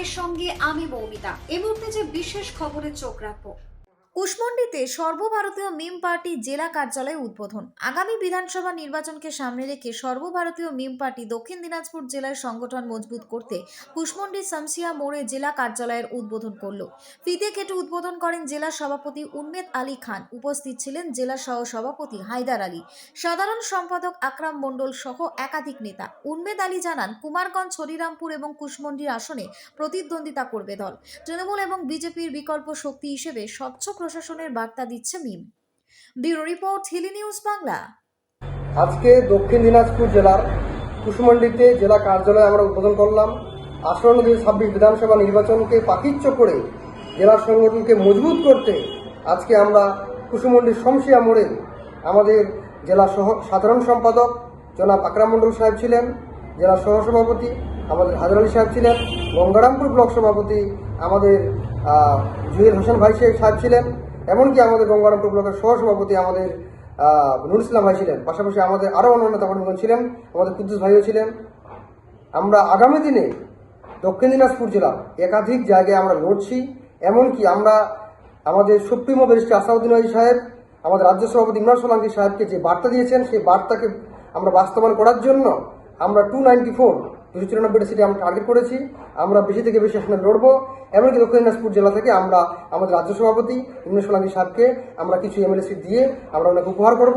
আপনাদের সঙ্গে আমি মৌমিতা এই মুহূর্তে যে বিশেষ খবরে চোখ রাখব। কুশমন্ডিতে সর্বভারতীয় মিম পার্টি জেলা কার্যালয়ে উদ্বোধন। আগামী বিধানসভা নির্বাচনকে সামনে রেখে সর্বভারতীয় মিম পার্টি দক্ষিণ দিনাজপুর জেলার সংগঠন মজবুত করতে কুশমন্ডি শামসিয়া মোড়ে জেলা কার্যালয়ের উদ্বোধন করল। ফিতে কেটে উদ্বোধন করেন জেলা সভাপতি উন্মেদ আলী খান। উপস্থিত ছিলেন জেলা সহ সভাপতি হায়দার আলী। সাধারণ সম্পাদক আকরাম মণ্ডল সহ একাধিক নেতা। উন্মেদ আলী জানান, কুমারগঞ্জ, হরিরামপুর এবং কুশমন্ডির আসনে প্রতিদ্বন্দ্বিতা করবে দল। তৃণমূল এবং বিজেপির বিকল্প শক্তি হিসেবে স্বচ্ছ প্রশাসনের বার্তা দিচ্ছে Meem. Bureau report, Hili news Bangla. আজকে দক্ষিণ দিনাজপুর জেলার কুশমন্ডিতে জেলা কার্যালয় আমরা উদ্বোধন করলাম। আসন্ন দুই ছাব্বিশ বিধানসভা নির্বাচনকে পাকিচ্য করে জেলা সংগঠনকে মজবুত করতে আজকে আমরা কুশমন্ডির শমশিয়া মোড়ে আমাদের জেলা সহ, সাধারণ সম্পাদক জনাব আকরাম মণ্ডল সাহেব ছিলেন। জেলা সহসভাপতি আমাদের হাজার আলী সাহেব ছিলেন, গঙ্গারামপুর ব্লক সভাপতি আমাদের জুয়েল হোসেন ভাই সাহেব ছিলেন, এমনকি আমাদের গঙ্গারামপুর ব্লকের সহসভাপতি আমাদের নুর ইসলাম ভাই ছিলেন। পাশাপাশি আমাদের আরও অন্যান্য তখন ছিলেন, আমাদের কুদ্দুস ভাইও ছিলেন। আমরা আগামী দিনে দক্ষিণ দিনাজপুর জেলা একাধিক জায়গায় আমরা লড়ছি, এমনকি আমরা আমাদের সুপ্রিমো ব্যারিস্টার আসাউদ্দিন আলী সাহেব, আমাদের রাজ্য সভাপতি ইমরান সোলাঙ্কি সাহেবকে যে বার্তা দিয়েছেন, সেই বার্তাকে আমরা বাস্তবায়ন করার জন্য আমরা টু নাইনটি ফোর দুশো চুরানব্বইটা সিটে আমরা টার্গেট করেছি। আমরা বেশি থেকে বেশি আসনে লড়বো। এমনকি দক্ষিণ দিনাজপুর জেলা থেকে আমরা আমাদের রাজ্য সভাপতি ইমরান সোলাঙ্কি সাহেবকে আমরা কিছু এমএলএ সিট দিয়ে আমরা ওনাকে উপহার করব।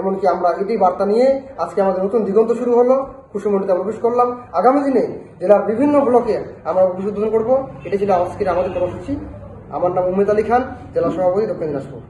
এমনকি আমরা এটাই বার্তা নিয়ে আজকে আমাদের নতুন দিগন্ত শুরু হলো। কুসুমন্ডিতে প্রবেশ করলাম। আগামী দিনে জেলার বিভিন্ন ব্লকে আমরা উদ্বোধন করব। এটা ছিল আজকের আমাদের কর্মসূচি। আমার নাম উমেদ আলী খান, জেলা সভাপতি দক্ষিণ দিনাজপুর।